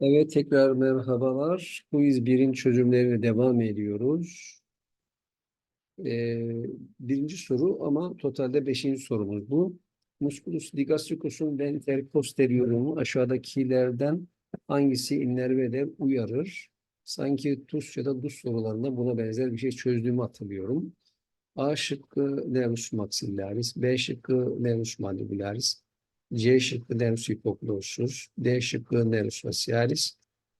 Evet tekrar merhabalar. Quiz 1'in çözümlerine devam ediyoruz. Ee, birinci soru ama totalde beşinci sorumuz bu. Musculus digastricus'un venter posteriorumu aşağıdakilerden hangisi innerve uyarır? Sanki TUS ya da DUS sorularında buna benzer bir şey çözdüğümü hatırlıyorum. A şıkkı nervus maxillaris, B şıkkı nervus mandibularis, C şıkkı nervus hypoglosus, D şıkkı nervus facialis,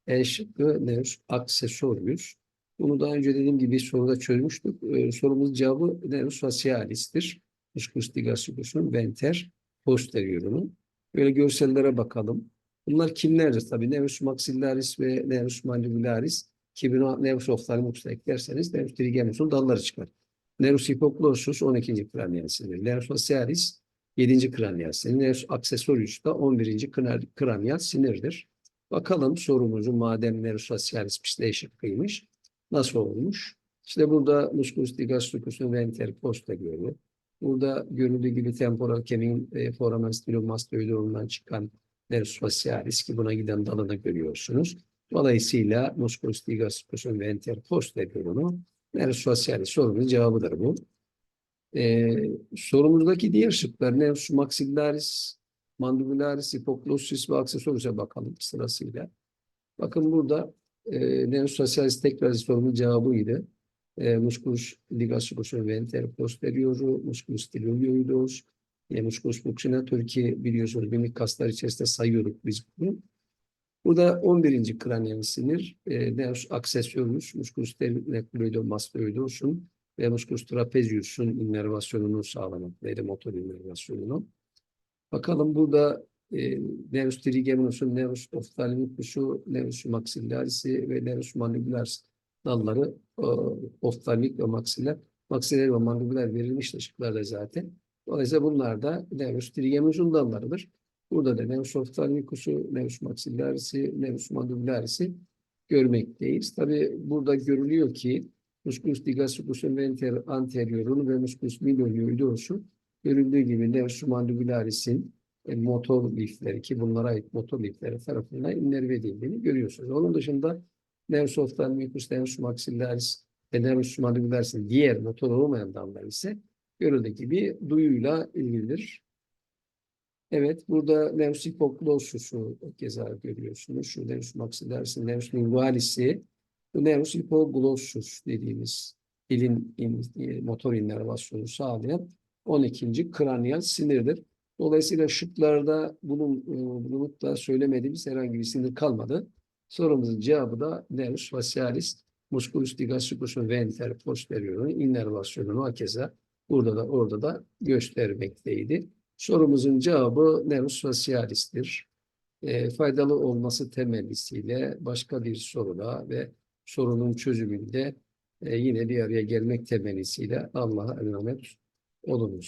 E şıkkı nervus accessorius. Bunu daha önce dediğim gibi soruda çözmüştük. Ee, sorumuz cevabı nervus facialis'tir. Musculus digastricus'un venter posteriorunun. Böyle görsellere bakalım. Bunlar kimlerdir? Tabii nervus maxillaris ve nervus mandibularis. Ki buna nervus ophthalmos da eklerseniz nervus trigeminus'un dalları çıkar. Nervus hypoglosus 12. kraniyal sinir. Nervus facialis 7. kraniyal sinir. Da 11. kran- kraniyal sinirdir. Bakalım sorumuzu madem facialis D şıkkıymış. Nasıl olmuş? İşte burada musculus digastricus'un venter posteriori. Burada görüldüğü gibi temporal kemiğin e, foramen stylomastoideum'dan çıkan nervus facialis ki buna giden dalını görüyorsunuz. Dolayısıyla musculus digastricus'un venter posteriorunu nervus facialis sorunun cevabıdır bu. Ee, sorumuzdaki diğer şıklar nervus maxillaris, mandibularis, hipoglossus ve accessorius'a bakalım sırasıyla. Bakın burada e, nervus tekrar sorunun cevabıydı. E, musculus digastricus'un venter posterioru, musculus styloioideus, e, musculus buccinator ki biliyorsunuz mimik kaslar içerisinde sayıyorduk biz bunu. Burada 11. kraniyal sinir, e, nervus accessorius, musculus sternoculoidomastoideus'un ve musculus trapezius'un innervasyonunu sağlamaktaydı, motor innervasyonunu. Bakalım burada e, nervus trigeminus'un, nervus ophthalmicus'u, nervus maxillaris'i ve nervus mandibularis dalları e, oftalmik ve maksiller, maksiller ve mandibular verilmiş ışıklarda zaten. Dolayısıyla bunlar da nervus trigeminus'un dallarıdır. Burada da nervus ophthalmicus'u, nervus maxillaris'i, nervus mandibularis'i görmekteyiz. Tabi burada görülüyor ki musculus digastricus'un venter anteriorunu ve musculus midoioideus'u görüldüğü gibi nervus mandibularis'in e, motor lifleri ki bunlara ait motor lifleri tarafından innerve edildiğini görüyorsunuz. Onun dışında nervus ophthalmicus, nervus maxillaris ve nervus mandibularis'in diğer motor olmayan dallar ise görüldüğü gibi duyuyla ilgilidir. Evet, burada nervus hypoglosus'u keza görüyorsunuz. Şu nervus maxillaris'in, nervus lingualis'i, nervus hypoglosus dediğimiz dilin in- e, motor innervasyonu sağlayan 12. kraniyal sinirdir. Dolayısıyla şıklarda bunun e, bulunup da söylemediğimiz herhangi bir sinir kalmadı. Sorumuzun cevabı da nervus facialis, musculus digastricus'un venter posteriorunun innervasyonunu hakeza burada da orada da göstermekteydi. Sorumuzun cevabı nervus facialis'tir. E, faydalı olması temellisiyle başka bir soruda ve sorunun çözümünde e, yine bir araya gelmek temennisiyle Allah'a emanet olunuz.